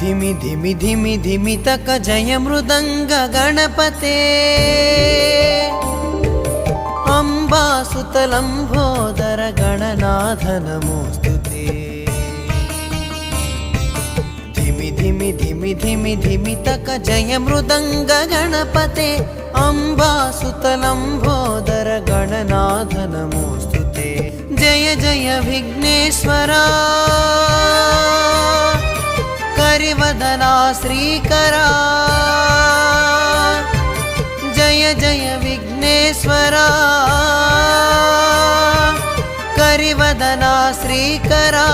ధిమి ధిమి ధిమి ధిమి తక జయ మృదంగ గణపతే. అంబాసుతలంబోదర గణనాథ నమోస్తుతే ధిమి ధిమి ధిమి ధిమి ధిమి తక జయ మృదంగ గణపతే. అంబాసుతలంబోదర గణనాథ నమోస్తుతే జయ జయ విఘ్నేశ్వరా. కరివదనా वदना श्रीकरा। जय जय विघ्नेश्वरा। करिवदना श्रीकरा।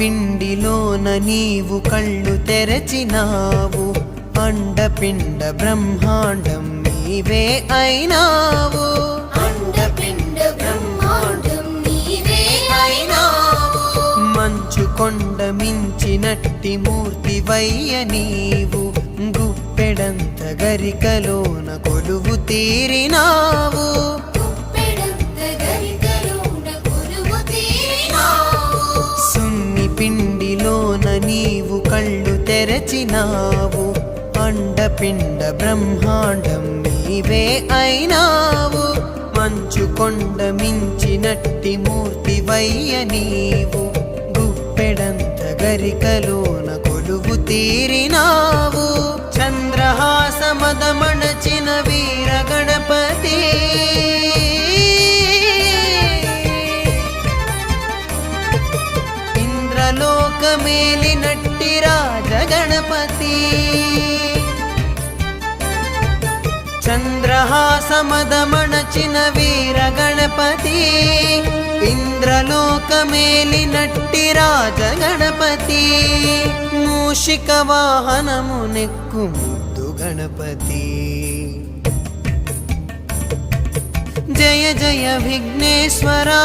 పిండిలోన నీవు కళ్ళు తెరచినావు. అండపిండ బ్రహ్మాండం నీవే అయినావు. అండపిండ బ్రహ్మాండం నీవే అయినావు. మంచు కొండ మించినట్టి మూర్తి వయ్య నీవు. గుప్పెడంత గరికలోన కొలువు తీరినావు. తెరచినావు అండపిండ బ్రహ్మాండం నీవే అయినావు. మంచు కొండ మించినట్టి మూర్తి వయ్య నీవు. గుప్పెడంత గరికలోన కొలువు తీరినావు. చంద్రహాసమదమణచిన వీర గణపతి ఇంద్రలోకమేలినట్టి రాజగణపతి. చంద్రహాసమదమణచిన వీర గణపతి ఇంద్రలోకమేలినట్టి రాజగణపతి. మూషిక వాహనము నెక్కు ముద్దు గణపతి. జయ జయ విఘ్నేశ్వరా.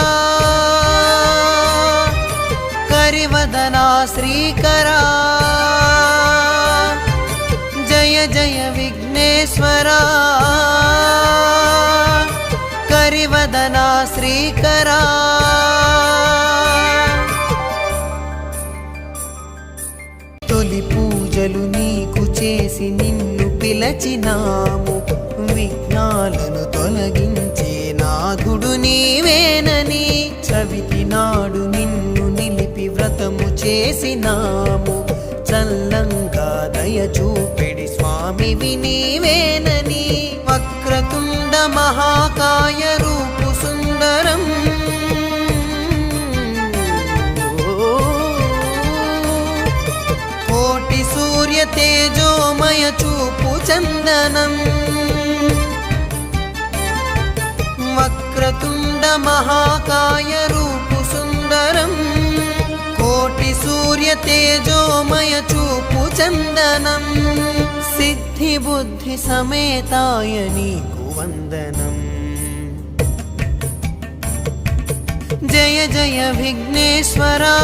శ్రీకరా జయ జయ విఘ్నేశ్వరా కరివదనా శ్రీకరా తొలి పూజలు నీకు చేసి నిన్ను పిలచినాము విఘ్నాలను తొలగించే నాథుడు నీవేనని నిలిపి చేసినాము. చల్లంగా దయ చూపెడి స్వామివి నీవేనని. వక్రతుండ మహాకాయ రూపు సుందరం. కోటి సూర్య తేజోమయ చూపు చందనం. వక్రతుండ మహాకాయ కోటి సూర్య తేజోమయ చూపు చందనం సిద్ధి బుద్ధి సమేతాయ నీకు వందనం జయ జయ విఘ్నేశ్వరా